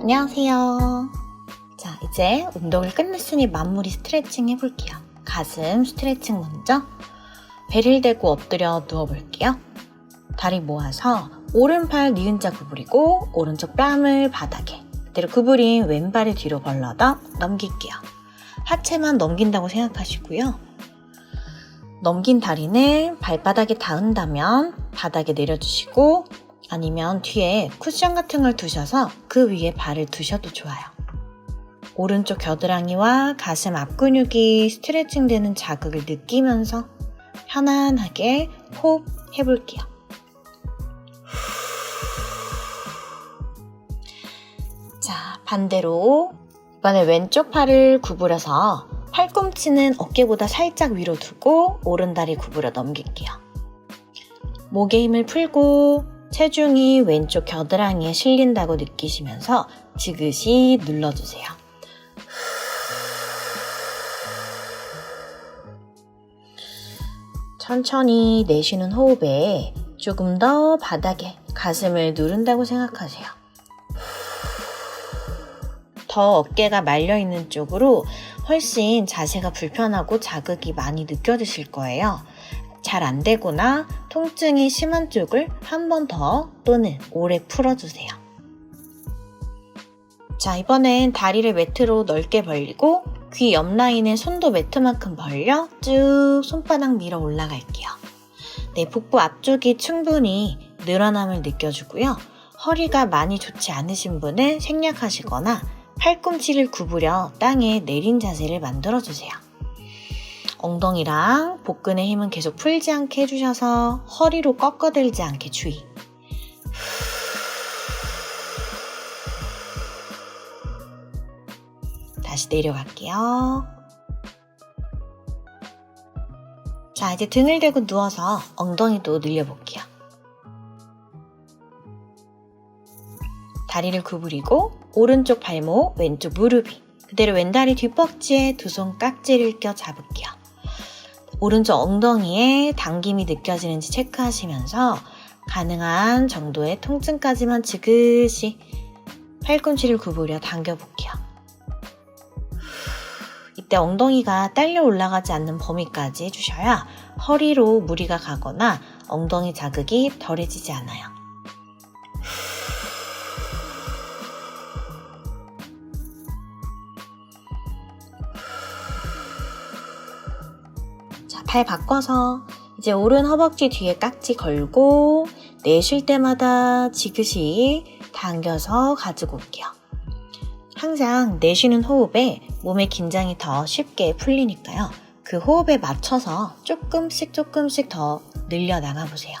안녕하세요. 자, 이제 운동을 끝냈으니 마무리 스트레칭 해볼게요. 가슴 스트레칭 먼저. 배를 대고 엎드려 누워볼게요. 다리 모아서 오른팔 니은 자 구부리고 오른쪽 뺨을 바닥에 그대로 구부린 왼발을 뒤로 벌러다 넘길게요. 하체만 넘긴다고 생각하시고요. 넘긴 다리는 발바닥에 닿은다면 바닥에 내려주시고 아니면 뒤에 쿠션 같은 걸 두셔서 그 위에 발을 두셔도 좋아요. 오른쪽 겨드랑이와 가슴 앞 근육이 스트레칭 되는 자극을 느끼면서 편안하게 호흡 해볼게요. 자, 반대로 이번에 왼쪽 팔을 구부려서 팔꿈치는 어깨보다 살짝 위로 두고 오른 다리 구부려 넘길게요. 목에 힘을 풀고 체중이 왼쪽 겨드랑이에 실린다고 느끼시면서 지그시 눌러주세요. 천천히 내쉬는 호흡에 조금 더 바닥에 가슴을 누른다고 생각하세요. 더 어깨가 말려있는 쪽으로 훨씬 자세가 불편하고 자극이 많이 느껴지실 거예요. 잘 안 되거나 통증이 심한 쪽을 한 번 더 또는 오래 풀어주세요. 자, 이번엔 다리를 매트로 넓게 벌리고 귀 옆 라인에 손도 매트만큼 벌려 쭉 손바닥 밀어 올라갈게요. 네, 복부 앞쪽이 충분히 늘어남을 느껴주고요. 허리가 많이 좋지 않으신 분은 생략하시거나 팔꿈치를 구부려 땅에 내린 자세를 만들어주세요. 엉덩이랑 복근의 힘은 계속 풀지 않게 해주셔서 허리로 꺾어들지 않게 주의. 다시 내려갈게요. 자, 이제 등을 대고 누워서 엉덩이도 늘려볼게요. 다리를 구부리고 오른쪽 발목, 왼쪽 무릎이 그대로 왼다리 뒷벅지에 두 손 깍지를 껴 잡을게요. 오른쪽 엉덩이에 당김이 느껴지는지 체크하시면서 가능한 정도의 통증까지만 지그시 팔꿈치를 구부려 당겨볼게요. 이때 엉덩이가 딸려 올라가지 않는 범위까지 해주셔야 허리로 무리가 가거나 엉덩이 자극이 덜해지지 않아요. 자, 팔 바꿔서 이제 오른 허벅지 뒤에 깍지 걸고 내쉴 때마다 지그시 당겨서 가지고 올게요. 항상 내쉬는 호흡에 몸의 긴장이 더 쉽게 풀리니까요. 그 호흡에 맞춰서 조금씩 조금씩 더 늘려 나가 보세요.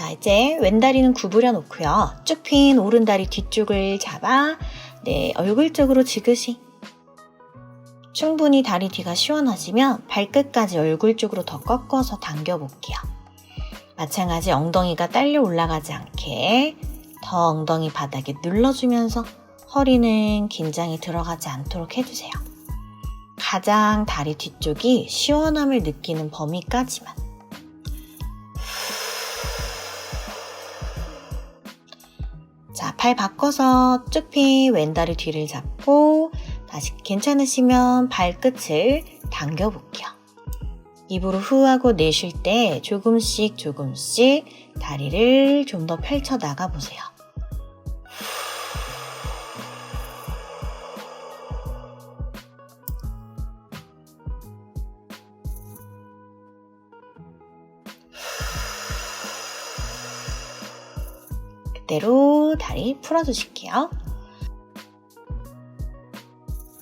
자, 이제 왼다리는 구부려 놓고요. 쭉 핀 오른다리 뒤쪽을 잡아 네, 얼굴 쪽으로 지그시. 충분히 다리 뒤가 시원하시면 발끝까지 얼굴 쪽으로 더 꺾어서 당겨 볼게요. 마찬가지 엉덩이가 딸려 올라가지 않게 더 엉덩이 바닥에 눌러주면서 허리는 긴장이 들어가지 않도록 해주세요. 가장 다리 뒤쪽이 시원함을 느끼는 범위까지만. 자, 팔 바꿔서 쭉핀 왼다리 뒤를 잡고 다시 괜찮으시면 발끝을 당겨 볼게요. 입으로 후 하고 내쉴 때 조금씩 조금씩 다리를 좀 더 펼쳐 나가 보세요. 그대로 다리 풀어주실게요.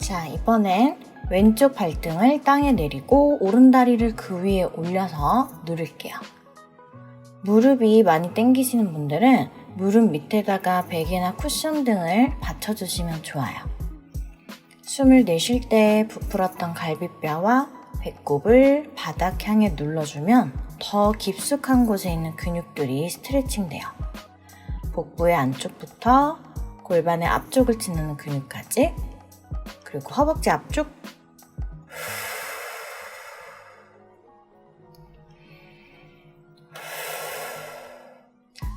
자, 이번엔 왼쪽 발등을 땅에 내리고 오른 다리를 그 위에 올려서 누를게요. 무릎이 많이 땡기시는 분들은 무릎 밑에다가 베개나 쿠션 등을 받쳐주시면 좋아요. 숨을 내쉴 때 부풀었던 갈비뼈와 배꼽을 바닥 향해 눌러주면 더 깊숙한 곳에 있는 근육들이 스트레칭 돼요. 복부의 안쪽부터 골반의 앞쪽을 찌르는 근육까지 그리고 허벅지 앞쪽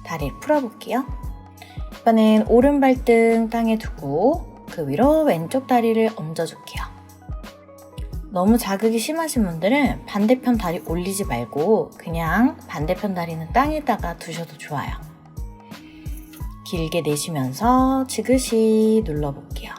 다리를 풀어볼게요. 이번엔 오른 발등 땅에 두고 그 위로 왼쪽 다리를 얹어줄게요. 너무 자극이 심하신 분들은 반대편 다리 올리지 말고 그냥 반대편 다리는 땅에다가 두셔도 좋아요. 길게 내쉬면서 지그시 눌러볼게요.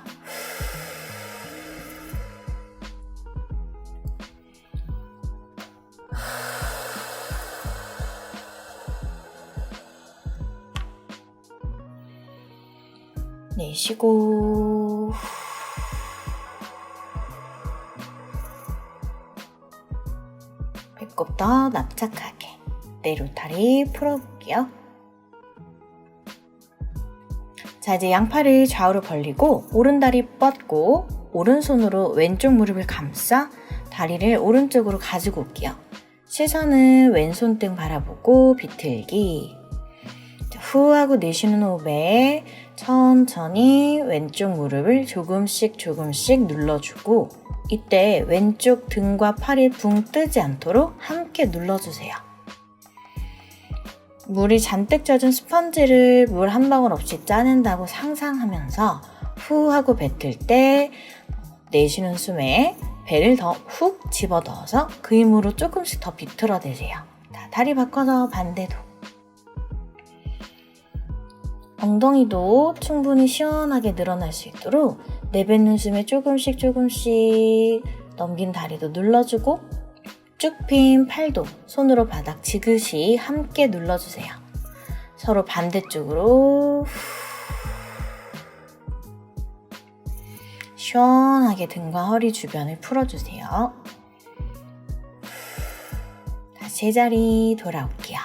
내쉬고 배꼽 더 납작하게 내로다리 풀어볼게요. 자 이제 양팔을 좌우로 벌리고 오른다리 뻗고 오른손으로 왼쪽 무릎을 감싸 다리를 오른쪽으로 가지고 올게요. 시선은 왼손 등 바라보고 비틀기 자, 후 하고 내쉬는 호흡에 천천히 왼쪽 무릎을 조금씩 조금씩 눌러주고 이때 왼쪽 등과 팔이 붕 뜨지 않도록 함께 눌러주세요. 물이 잔뜩 젖은 스펀지를 물 한 방울 없이 짜낸다고 상상하면서 후 하고 뱉을 때 내쉬는 숨에 배를 더 훅 집어 넣어서 그 힘으로 조금씩 더 비틀어내세요. 자, 다리 바꿔서 반대도. 엉덩이도 충분히 시원하게 늘어날 수 있도록 내뱉는 숨에 조금씩 조금씩 넘긴 다리도 눌러주고 쭉 핀 팔도 손으로 바닥 지그시 함께 눌러주세요. 서로 반대쪽으로 시원하게 등과 허리 주변을 풀어주세요. 다시 제자리 돌아올게요.